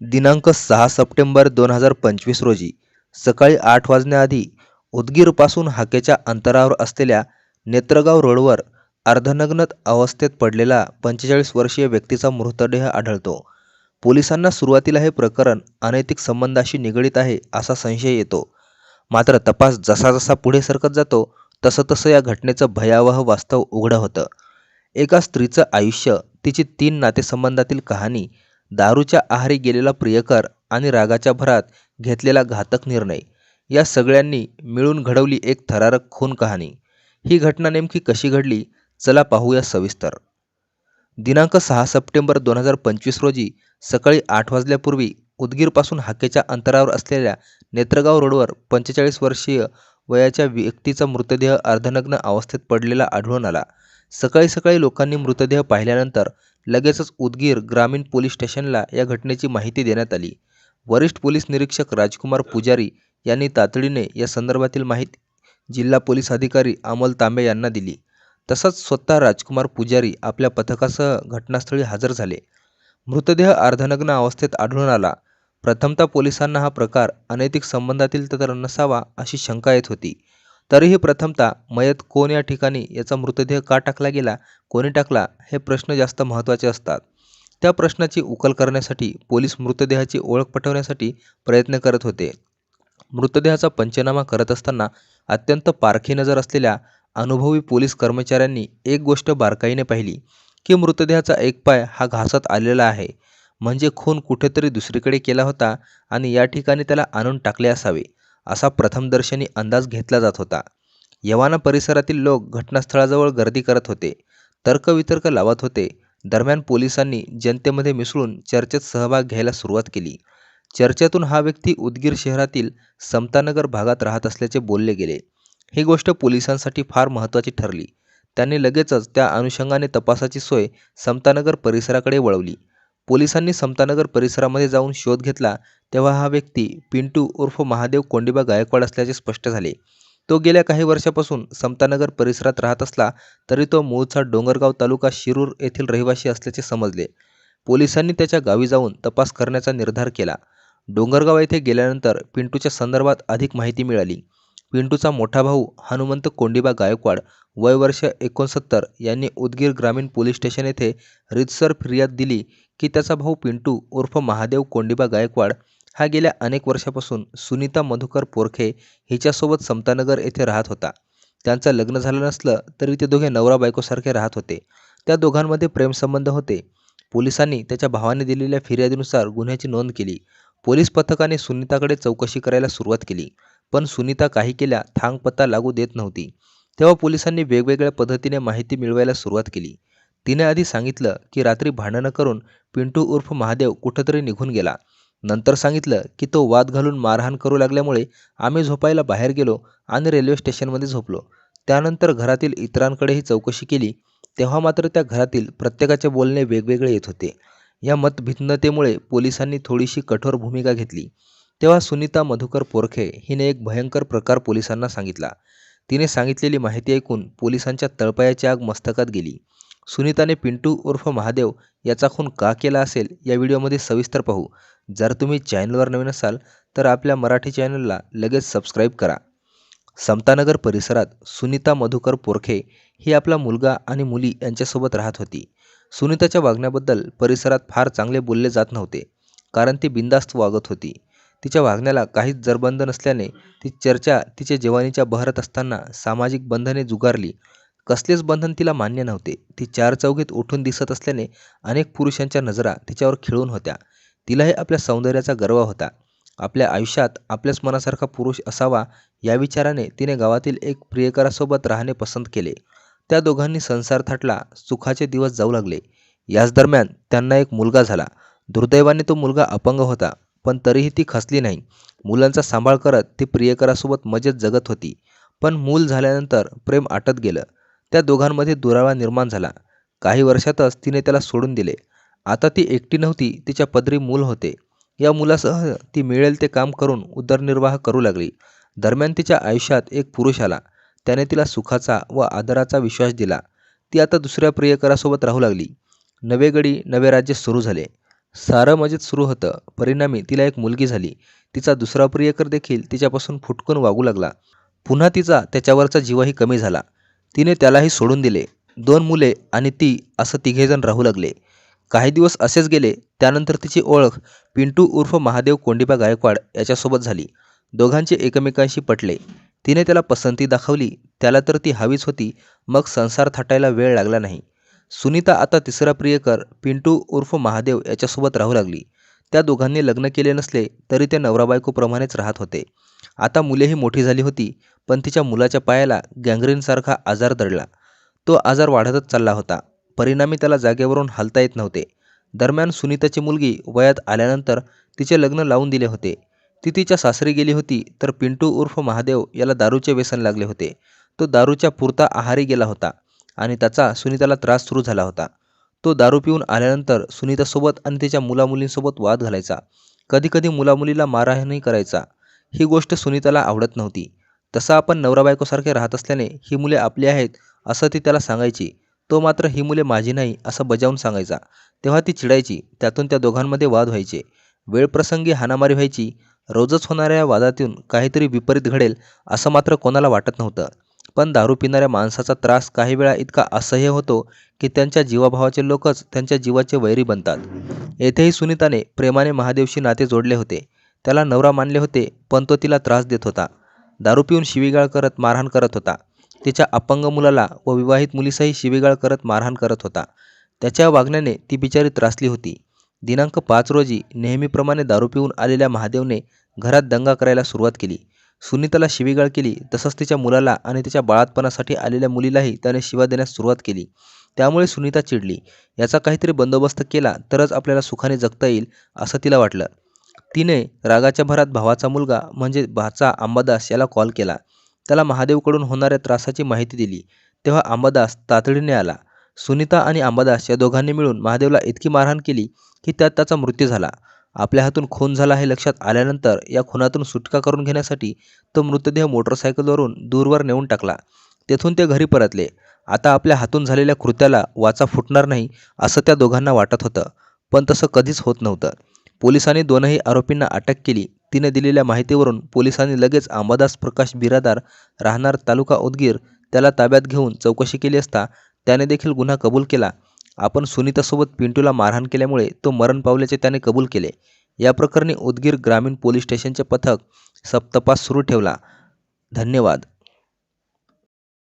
दिनांक सहा सप्टेंबर दोन हजार पंचवीस रोजी सकाळी आठ वाजण्याआधी उदगीरपासून हाकेच्या अंतरावर असलेल्या नेत्रगाव रोडवर अर्धनग्न अवस्थेत पडलेला पंचेचाळीस वर्षीय व्यक्तीचा मृतदेह आढळतो. पोलिसांना सुरुवातीला हे प्रकरण अनैतिक संबंधाशी निगडीत आहे असा संशय येतो. मात्र तपास जसा जसा पुढे सरकत जातो तसं तसं या घटनेचं भयावह वास्तव उघडं होतं. एका स्त्रीचं आयुष्य तिची तीन नातेसंबंधातील कहाणी दारूच्या आहारी गेलेला प्रियकर आणि रागाच्या भरात घेतलेला घातक निर्णय. या सगळ्यांनी मिळून घडवली एक थरारक खून कहाणी. ही घटना नेमकी कशी घडली? चला पाहूया सविस्तर. दिनांक सहा सप्टेंबर दोन हजार पंचवीस रोजी सकाळी आठ वाजल्यापूर्वी उदगीरपासून हाकेच्या अंतरावर असलेल्या नेत्रगाव रोडवर पंचेचाळीस वर्षीय वयाच्या व्यक्तीचा मृतदेह अर्धनग्न अवस्थेत पडलेला आढळून आला. सकाळी सकाळी लोकांनी मृतदेह पाहिल्यानंतर लगेचच उदगीर ग्रामीण पोलीस स्टेशनला या घटनेची माहिती देण्यात आली. वरिष्ठ पोलीस निरीक्षक राजकुमार पुजारी यांनी तातडीने या संदर्भातील माहिती जिल्हा पोलीस अधिकारी अमोल तांबे यांना दिली. तसंच स्वतः राजकुमार पुजारी आपल्या पथकासह घटनास्थळी हजर झाले. मृतदेह अर्धनग्न अवस्थेत आढळून आला. प्रथमतः पोलिसांना हा प्रकार अनैतिक संबंधातील तर नसावा अशी शंका येत होती. तरीही प्रथमतः मयत कोण या ठिकाणी याचा मृतदेह का टाकला गेला कोणी टाकला हे प्रश्न जास्त महत्त्वाचे असतात. त्या प्रश्नाची उकल करण्यासाठी पोलीस मृतदेहाची ओळख पटवण्यासाठी प्रयत्न करत होते. मृतदेहाचा पंचनामा करत असताना अत्यंत पारखी नजर असलेल्या अनुभवी पोलीस कर्मचाऱ्यांनी एक गोष्ट बारकाईने पाहिली की मृतदेहाचा एक पाय हा घासात आलेला आहे. म्हणजे खून कुठेतरी दुसरीकडे केला होता आणि या ठिकाणी त्याला आणून टाकले असावे. असा प्रथमदर्शनी अंदाज घेतला जात होता. यवाना परिसरातील लोक घटनास्थळाजवळ गर्दी करत होते. तर्कवितर्क लावत होते. दरम्यान पोलिसांनी जनतेमध्ये मिसळून चर्चेत सहभाग घ्यायला सुरुवात केली. चर्चेतून हा व्यक्ती उदगीर शहरातील समतानगर भागात राहत असल्याचे बोलले गेले. ही गोष्ट पोलिसांसाठी फार महत्त्वाची ठरली. त्यांनी लगेचच त्या अनुषंगाने तपासाची सोय समतानगर परिसराकडे वळवली. पोलिसांनी समतानगर परिसरामध्ये जाऊन शोध घेतला तेव्हा हा व्यक्ती पिंटू उर्फ महादेव कोंडिबा गायकवाड असल्याचे स्पष्ट झाले. तो गेल्या काही वर्षापासून समतानगर परिसरात राहत असला तरी तो मूळचा डोंगरगाव तालुका शिरूर येथील रहिवासी असल्याचे समजले. पोलिसांनी त्याच्या गावी जाऊन तपास करण्याचा निर्धार केला. डोंगरगाव येथे गेल्यानंतर पिंटूच्या संदर्भात अधिक माहिती मिळाली. पिंटूचा मोठा भाऊ हनुमंत कोंडिबा गायकवाड वय वर्ष एकोणसत्तर यांनी उदगीर ग्रामीण पोलीस स्टेशन येथे रितसर फिर्याद दिली की त्याचा भाऊ पिंटू उर्फ महादेव कोंडिबा गायकवाड हा गेल्या अनेक वर्षापासून सुनीता मधुकर पोरखे हिच्यासोबत समतानगर येथे राहत होता. त्यांचं लग्न झालं नसलं तरी ते दोघे नवरा बायकोसारखे राहत होते. त्या दोघांमध्ये प्रेमसंबंध होते. पोलिसांनी त्याच्या भावाने दिलेल्या फिर्यादीनुसार गुन्ह्याची नोंद केली. पोलीस पथकाने सुनीताकडे चौकशी करायला सुरुवात केली. पण सुनीता काही केल्या थांगपत्ता लागू देत नव्हती. तेव्हा पोलिसांनी वेगवेगळ्या पद्धतीने माहिती मिळवायला सुरुवात केली. तिने आधी सांगितलं की रात्री भांडणं करून पिंटू उर्फ महादेव कुठंतरी निघून गेला. नंतर सांगितलं की तो वाद घालून मारहाण करू लागल्यामुळे आम्ही झोपायला बाहेर गेलो आणि रेल्वे स्टेशनमध्ये झोपलो. त्यानंतर घरातील इतरांकडेही चौकशी केली. तेव्हा मात्र त्या घरातील प्रत्येकाचे बोलणे वेगवेगळे येत होते. या मतभिन्नतेमुळे पोलिसांनी थोडीशी कठोर भूमिका घेतली. तेव्हा सुनीता मधुकर पोरखे हिने एक भयंकर प्रकार पोलिसांना सांगितला. तिने सांगितलेली माहिती ऐकून पोलिसांच्या तळपायाची आग मस्तकात गेली. सुनीताने पिंटू उर्फ महादेव याचा खून का केला असेल या व्हिडिओमध्ये सविस्तर पाहू. जर तुम्ही चॅनलवर नवीन असाल तर आपल्या मराठी चॅनलला लगेच सबस्क्राईब करा. समतानगर परिसरात सुनीता मधुकर पोरखे ही आपला मुलगा आणि मुली यांच्यासोबत राहत होती. सुनीताच्या वागण्याबद्दल परिसरात फार चांगले बोलले जात नव्हते कारण ती बिंदास्त वागत होती. तिच्या वागण्याला काहीच जरबंद नसल्याने ती चर्चा तिच्या जवानीच्या बहरत असताना सामाजिक बंधने जुगारली. कसलेच बंधन तिला मान्य नव्हते. ती चार चौघीत उठून दिसत असल्याने अनेक पुरुषांच्या नजरा तिच्यावर खिळून होत्या. तिलाही आपल्या सौंदर्याचा गर्व होता. आपल्या आयुष्यात आपल्याच मनासारखा पुरुष असावा या विचाराने तिने गावातील एक प्रियकरासोबत राहणे पसंत केले. त्या दोघांनी संसार थाटला सुखाचे दिवस जाऊ लागले. याच दरम्यान त्यांना एक मुलगा झाला. दुर्दैवाने तो मुलगा अपंग होता. पण तरीही ती खचली नाही. मुलांचा सांभाळ करत ती प्रियकरासोबत मजेत जगत होती. पण मूल झाल्यानंतर प्रेम आटत गेलं. त्या दोघांमध्ये दुरावा निर्माण झाला. काही वर्षातच तिने त्याला सोडून दिले. आता ती एकटी नव्हती तिच्या पदरी मूल होते. या मुलासह ती मिळेल ते काम करून उदरनिर्वाह करू लागली. दरम्यान तिच्या आयुष्यात एक पुरुष आला. त्याने तिला सुखाचा व आदराचा विश्वास दिला. ती आता दुसऱ्या प्रियकरासोबत राहू लागली. नवे गडी नवे राज्य सुरू झाले. सारं मजेत सुरू होतं. परिणामी तिला एक मुलगी झाली. तिचा दुसरा प्रियकर देखील तिच्यापासून फुटकून वागू लागला. पुन्हा तिचा त्याच्यावरचा जीवही कमी झाला. तिने त्यालाही सोडून दिले. दोन मुले आणि ती असं तिघेजण राहू लागले. काही दिवस असेच गेले. त्यानंतर तिची ओळख पिंटू उर्फ महादेव कोंडिबा गायकवाड याच्यासोबत झाली. दोघांचे एकमेकांशी पटले. तिने त्याला पसंती दाखवली. त्याला तर ती हवीच होती. मग संसार थाटायला वेळ लागला नाही. सुनीता आता तिसरा प्रियकर पिंटू उर्फ महादेव याच्यासोबत राहू लागली. त्या दोघांनी लग्न केले नसले तरी ते नवरा बायकोप्रमाणेच राहत होते. आता मुलेही मोठी झाली होती पण तिच्या मुलाच्या पायाला गँग्रीनसारखा आजार दडला. तो आजार वाढतच चालला होता. परिणामी त्याला जागेवरून हलता येत नव्हते. दरम्यान सुनीताची मुलगी वयात आल्यानंतर तिचे लग्न लावून दिले होते. ती तिच्या सासरी गेली होती तर पिंटू उर्फ महादेव याला दारूचे व्यसन लागले होते. तो दारूच्या पुरता आहारी गेला होता. आणि त्याचा सुनीताला त्रास सुरू झाला होता. तो दारू पिऊन आल्यानंतर सुनीतासोबत आणि तिच्या मुलामुलींसोबत वाद घालायचा. कधीकधी मुलामुलीला मारहाणही करायचा. ही गोष्ट सुनीताला आवडत नव्हती. तसा आपण नवरा बायकोसारखे राहत असल्याने ही मुले आपली आहेत असं ती त्याला सांगायची. तो मात्र ही मुले माझी नाही असं बजावून सांगायचा. तेव्हा ती चिडायची. त्यातून त्या दोघांमध्ये वाद व्हायचे. वेळप्रसंगी हाणामारी व्हायची. रोजच होणाऱ्या वादातून काहीतरी विपरीत घडेल असं मात्र कोणाला वाटत नव्हतं. पण दारू पिणाऱ्या माणसाचा त्रास काही वेळा इतका असह्य होतो की त्यांच्या जीवाभावाचे लोकच त्यांच्या जीवाचे वैरी बनतात. येथेही सुनीताने प्रेमाने महादेवशी नाते जोडले होते. त्याला नवरा मानले होते पण तो तिला त्रास देत होता. दारू पिऊन शिवीगाळ करत मारहाण करत होता. तिच्या अपंग मुलाला व विवाहित मुलीसही शिवीगाळ करत मारहाण करत होता. त्याच्या वागण्याने ती बिचारी त्रासली होती. दिनांक पाच रोजी नेहमीप्रमाणे दारू पिऊन आलेल्या महादेवने घरात दंगा करायला सुरुवात केली. सुनीताला शिवीगाळ केली. तसंच तिच्या मुलाला आणि तिच्या बाळातपणासाठी आलेल्या मुलीलाही त्याने शिवा देण्यास सुरुवात केली. त्यामुळे सुनीता चिडली. याचा काहीतरी बंदोबस्त केला तरच आपल्याला सुखाने जगता येईल असं तिला वाटलं. तिने रागाच्या भरात भावाचा मुलगा म्हणजे भाचा अंबादास याला कॉल केला. त्याला महादेवकडून होणाऱ्या त्रासाची माहिती दिली. तेव्हा अंबादास तातडीने आला. सुनीता आणि अंबादास या दोघांनी मिळून महादेवला इतकी मारहाण केली की त्यात त्याचा मृत्यू झाला. आपल्या हातून खून झाला हे लक्षात आल्यानंतर या खुनातून सुटका करून घेण्यासाठी तो मृतदेह मोटरसायकलवरून दूरवर नेऊन टाकला. तेथून ते घरी परतले. आता आपल्या हातून झालेल्या कृत्याला वाचा फुटणार नाही असं त्या दोघांना वाटत होतं. पण तसं कधीच होत नव्हतं. पोलिसांनी दोनही आरोपींना अटक केली. तिने दिलेल्या माहितीवरून पोलिसांनी लगेच अंबादास प्रकाश बिरादार राहणार तालुका उदगीर त्याला ताब्यात घेऊन चौकशी केली असता त्याने देखील गुन्हा कबूल केला. आपण सुनीतासोबत पिंटूला मारहाण केल्यामुळे तो मरण पावल्याचे त्याने कबूल केले. या प्रकरणी उदगीर ग्रामीण पोलीस स्टेशनचे पथक सप्तपास सुरू ठेवला. धन्यवाद.